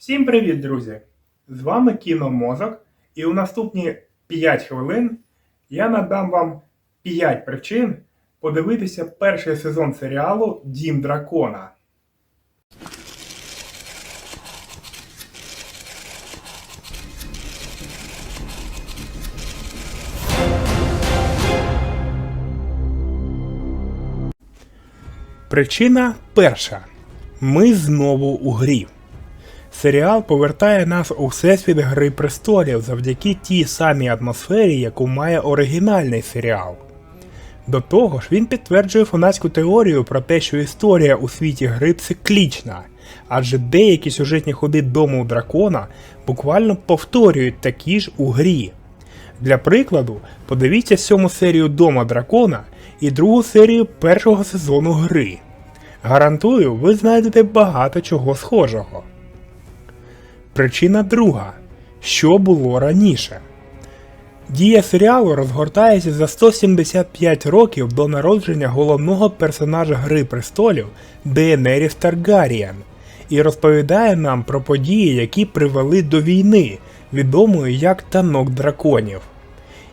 Всім привіт, друзі! З вами Кіномозок, і у наступні 5 хвилин я надам вам 5 причин подивитися перший сезон серіалу Дім Дракона. Причина перша. Ми знову у грі. Серіал повертає нас у всесвіт Гри престолів завдяки тій самій атмосфері, яку має оригінальний серіал. До того ж, він підтверджує фанатську теорію про те, що історія у світі гри циклічна, адже деякі сюжетні ходи дому дракона буквально повторюють такі ж у грі. Для прикладу, подивіться сьому серію Дома дракона і другу серію першого сезону гри. Гарантую, ви знайдете багато чого схожого. Причина друга. Що було раніше? Дія серіалу розгортається за 175 років до народження головного персонажа Гри престолів Дейенеріс Таргарієн і розповідає нам про події, які привели до війни, відомої як танок драконів.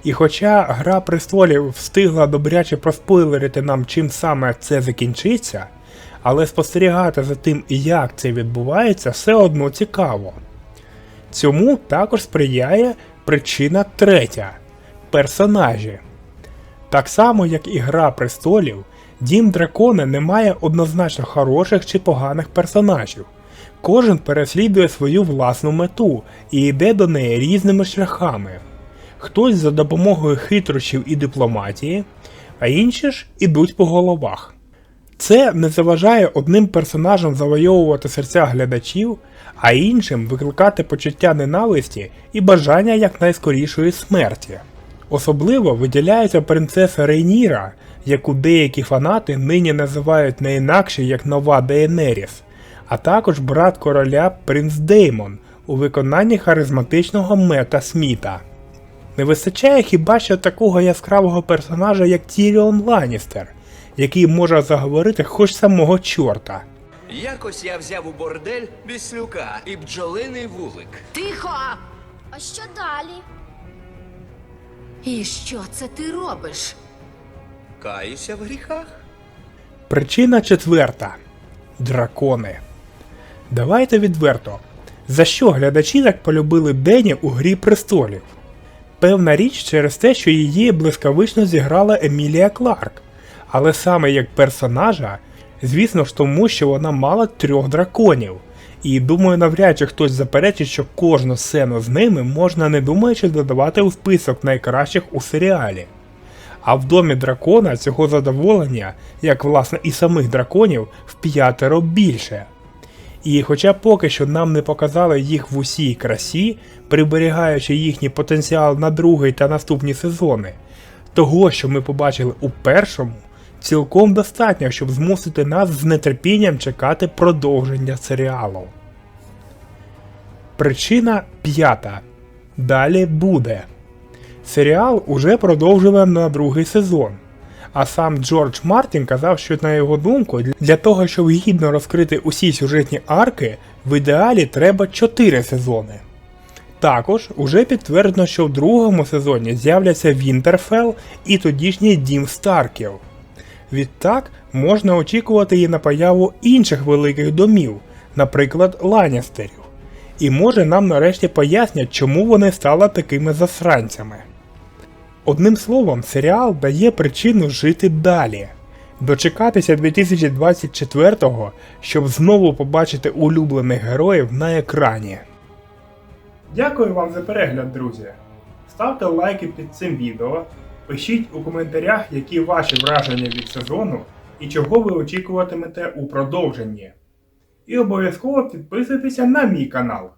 І хоча Гра престолів встигла добряче проспойлерити нам, чим саме це закінчиться, але спостерігати за тим, як це відбувається, все одно цікаво. Цьому також сприяє причина третя персонажі. Так само, як і Гра престолів, Дім Дракона не має однозначно хороших чи поганих персонажів. Кожен переслідує свою власну мету і йде до неї різними шляхами. Хтось за допомогою хитрощів і дипломатії, а інші ж ідуть по головах. Це не заважає одним персонажам завойовувати серця глядачів, а іншим викликати почуття ненависті і бажання якнайскорішої смерті. Особливо виділяється принцеса Рейніра, яку деякі фанати нині називають не інакше як нова Дейенеріс, а також брат короля Принц Деймон у виконанні харизматичного Мета Сміта. Не вистачає хіба що такого яскравого персонажа, як Тіріон Ланністер, який може заговорити хоч самого чорта. Якось я взяв у бордель біслюка і бджолиний вулик. Тихо! А що далі? І що це ти робиш? Каюся в гріхах. Причина четверта дракони. Давайте відверто. За що глядачі так полюбили Дені у Грі престолів? Певна річ через те, що її блискавично зіграла Емілія Кларк, але саме як персонажа, звісно ж тому, що вона мала трьох драконів. І думаю, навряд чи хтось заперечить, що кожну сцену з ними можна не думаючи додавати у список найкращих у серіалі. А в домі дракона цього задоволення, як власне і самих драконів, в п'ятеро більше. І хоча поки що нам не показали їх в усій красі, приберігаючи їхній потенціал на другий та наступні сезони, того, що ми побачили у першому, цілком достатньо, щоб змусити нас з нетерпінням чекати продовження серіалу. Причина п'ята. Далі буде. Серіал уже продовжував на другий сезон. А сам Джордж Мартін казав, що на його думку, для того, щоб гідно розкрити усі сюжетні арки, в ідеалі треба 4 сезони. Також уже підтверджено, що в другому сезоні з'являться Вінтерфелл і тодішній Дім Старків. Відтак можна очікувати і на появу інших великих домів, наприклад, Ланністерів. І може нам нарешті пояснять, чому вони стали такими засранцями. Одним словом, серіал дає причину жити далі, дочекатися 2024-го, щоб знову побачити улюблених героїв на екрані. Дякую вам за перегляд, друзі. Ставте лайки під цим відео, пишіть у коментарях, які ваші враження від сезону і чого ви очікуватимете у продовженні. І обов'язково підписуйтеся на мій канал.